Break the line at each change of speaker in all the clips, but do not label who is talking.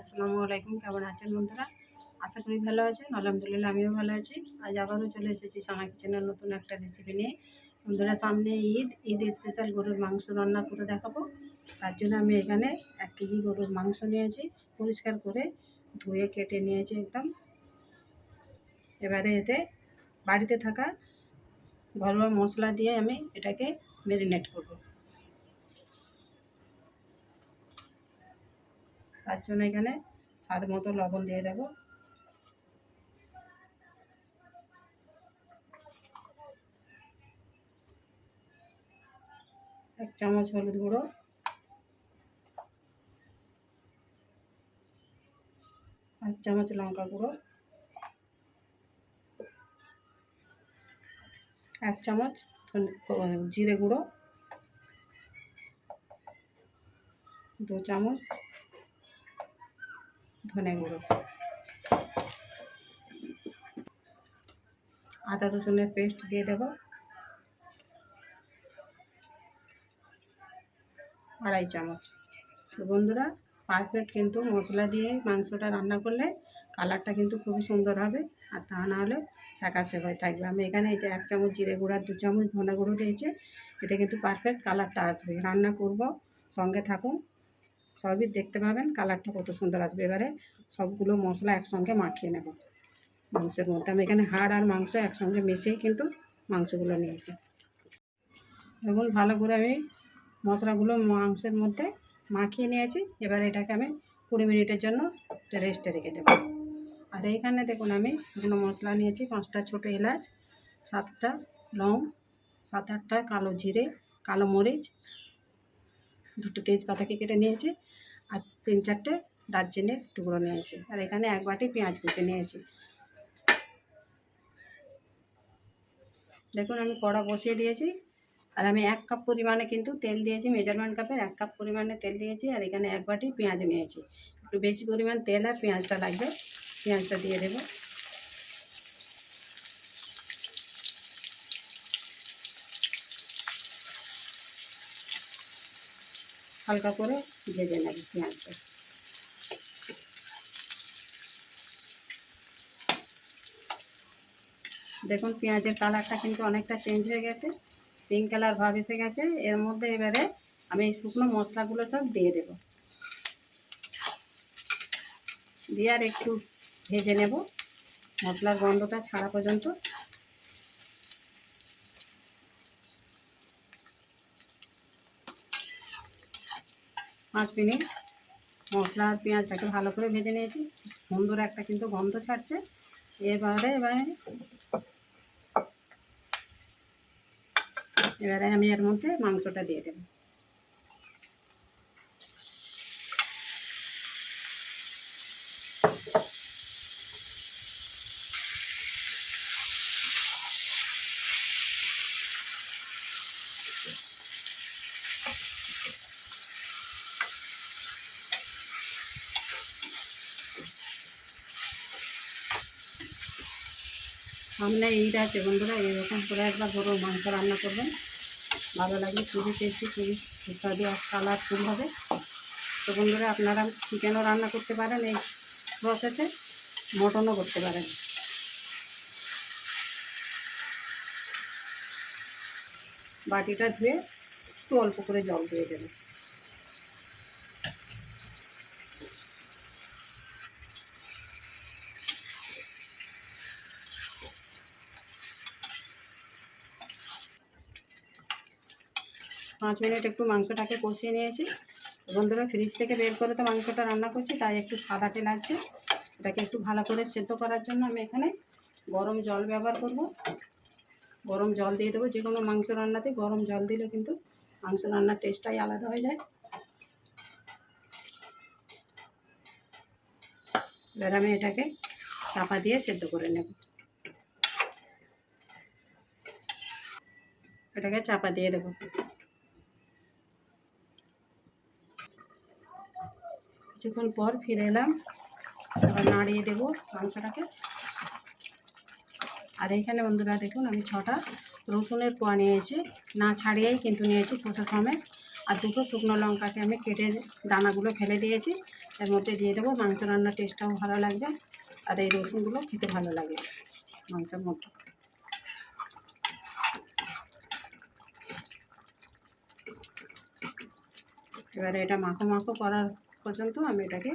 আসসালামু আলাইকুম, কেমন আছেন বন্ধুরা? আশা করি ভালো আছেন, আলহামদুলিল্লাহ আমিও ভালো আছি। আজ আবারও চলে এসেছি সানা কিচেনের নতুন একটা রেসিপি নিয়ে। বন্ধুরা, সামনে ঈদ ঈদ স্পেশাল গরুর মাংস রান্না করে দেখাবো। তার জন্য আমি এখানে এক কেজি গরুর মাংস নিয়েছি, পরিষ্কার করে ধুয়ে কেটে নিয়েছি একদম। এবারে এতে বাড়িতে থাকা ঘরোয়া মশলা দিয়ে আমি এটাকে ম্যারিনেট করব। তার জন্য এখানে স্বাদ মতো লবণ দিয়ে দেবো। এক চামচ হলুদ গুঁড়ো। এক চামচ লঙ্কা গুঁড়ো। এক চামচ জিরে গুঁড়ো। দু চামচ ধনে গুঁড়ো আদা রসুনের পেস্ট দিয়ে দেবো। আড়াই চামচ। তো বন্ধুরা পারফেক্ট কিন্তু মশলা দিয়ে মাংসটা রান্না করলে কালারটা কিন্তু খুবই সুন্দর হবে। আর তা না হলে ফ্যাকাশে হয়ে থাকবে। আমি এখানে এই যে এক চামচ জিরে গুঁড়া, দু চামচ ধনে গুঁড়ো দিয়েছি। এতে কিন্তু পারফেক্ট কালারটা আসবে। রান্না করব, সঙ্গে থাকুন। সবই দেখতে পাবেন, কালারটা কত সুন্দর আসবে। এবারে সবগুলো মশলা একসঙ্গে মাখিয়ে নেব। মাংসের মধ্যে আমি এখানে হাড় আর মাংস একসঙ্গে মিশিয়েই কিন্তু মাংসগুলো নিয়েছি। দেখুন, ভালো করে আমি মশলাগুলো মাংসের মধ্যে মাখিয়ে নিয়েছি। এবার এটাকে আমি কুড়ি মিনিটের জন্য রেস্টে রেখে দেবো। আর এইখানে দেখুন, আমি শুকনো মশলা নিয়েছি, পাঁচটা ছোটো এলাচ, সাতটা লং, সাত আটটা কালো জিরে, কালো মরিচ, দুটো তেজপাতাকে কেটে নিয়েছি। আর তিন চারটে দারচিনির টুকরো নিয়েছি। আর এখানে এক বাটি পেঁয়াজ কুচি নিয়েছি। দেখুন, আমি কড়া বসিয়ে দিয়েছি। আর আমি এক কাপ পরিমাণে কিন্তু তেল দিয়েছি, মেজারমেন্ট কাপের এক কাপ পরিমাণে তেল দিয়েছি। আর এখানে এক বাটি পেঁয়াজ নিয়েছি। একটু বেশি পরিমাণ তেল আর পেঁয়াজটা লাগবে। পেঁয়াজটা দিয়ে দেবো। হালকা করে ভেজে নেব পেঁয়াজটা। দেখুন, পেঁয়াজের কালারটা কিন্তু অনেকটা চেঞ্জ হয়ে গেছে। পিঙ্ক কালার ভাব এসে গেছে। এর মধ্যে এবারে আমি এই শুকনো মশলাগুলো সব দিয়ে দেব। দিয়ে আর একটু ভেজে নেব। মশলার গন্ধটা ছাড়া পর্যন্ত। পাঁচ মিনিট। মশলা আর পেঁয়াজটাকে ভালো করে ভেজে নিয়েছি। সুন্দর একটা কিন্তু গন্ধ ছাড়ছে। এবারে এবারে এবারে আমি এর মধ্যে মাংসটা দিয়ে দেবো। সামনে ঈদ আছে বন্ধুরা এরকম করে একবার গরুর মাংস রান্না করবেন। ভালো লাগবে খুবই টেস্টি খুবই সুস্বাদু আর কালারফুল হবে। তো বন্ধুরা, আপনারা চিকেনও রান্না করতে পারেন এই প্রসেসে মটনও করতে পারেন। বাটিটা ধুয়ে একটু অল্প করে জল দিয়ে দেবেন। পাঁচ মিনিট একটু মাংসটাকে কষিয়ে নিয়েছি। বন্ধুরা ফ্রিজ থেকে বের করে তো মাংসটা রান্না করছি, তাই একটু সাদাটে লাগছে। এটাকে একটু ভালো করে সেদ্ধ করার জন্য আমি এখানে গরম জল ব্যবহার করব। গরম জল দিয়ে দেবো, যে কোনো মাংস রান্নাতে গরম জল দিলে কিন্তু মাংস রান্নার টেস্টটাই আলাদা হয়ে যায়। এবার আমি এটাকে চাপা দিয়ে সেদ্ধ করে নেব। এটাকে চাপা দিয়ে দেবো। কিছুক্ষণ পর ফিরে এলাম। এবার নাড়িয়ে দেবো মাংসটাকে। আর এইখানে বন্ধুরা দেখুন, আমি ছটা রসুনের কোয়া নিয়েছি। না ছাড়িয়েই কিন্তু নিয়েছি খোসা সমেত। আর দুটো শুকনো লঙ্কাকে আমি কেটে দানাগুলো ফেলে দিয়েছি। এর মধ্যে দিয়ে দেবো মাংস রান্নার টেস্টটাও ভালো লাগবে। আর এই রসুনগুলো খেতে ভালো লাগে মাংসের মধ্যে। এবারে এটা মাখো মাখো করার পর্যন্ত আমি এটাকে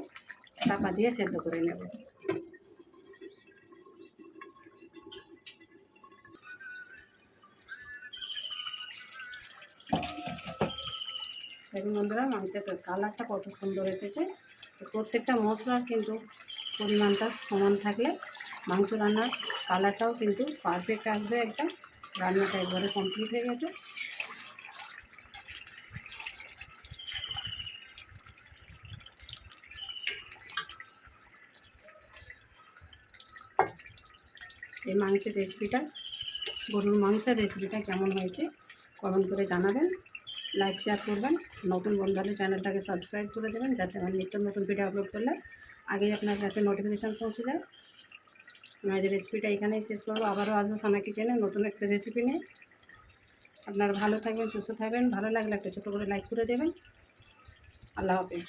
চাপা দিয়ে সেদ্ধ করে নেব। দেখুন বন্ধুরা, মাংসের কালারটা কত সুন্দর এসেছে। প্রত্যেকটা মশলার কিন্তু পরিমাণটা সমান থাকলে মাংস রান্নার কালারটাও কিন্তু পারফেক্ট আসবে। একটা রান্নাটা একবারে কমপ্লিট হয়ে গেছে। এই মাংসের রেসিপিটা, গরুর মাংসের রেসিপিটা কেমন হয়েছে কমেন্ট করে জানাবেন। লাইক শেয়ার করবেন। নতুন বন্ধু হলে চ্যানেলটাকে সাবস্ক্রাইব করে দেবেন যাতে আমার নিত্য নতুন ভিডিও আপলোড করলে আগেই আপনার কাছে নোটিফিকেশান পৌঁছে যায়। আমাদের রেসিপিটা এখানেই শেষ করব। আবারও আসব সোনা কিচেনে নতুন একটা রেসিপি নিয়ে। আপনারা ভালো থাকবেন, সুস্থ থাকবেন। ভালো লাগলে একটা ছোটো করে লাইক করে দেবেন। আল্লাহ হাফিজ।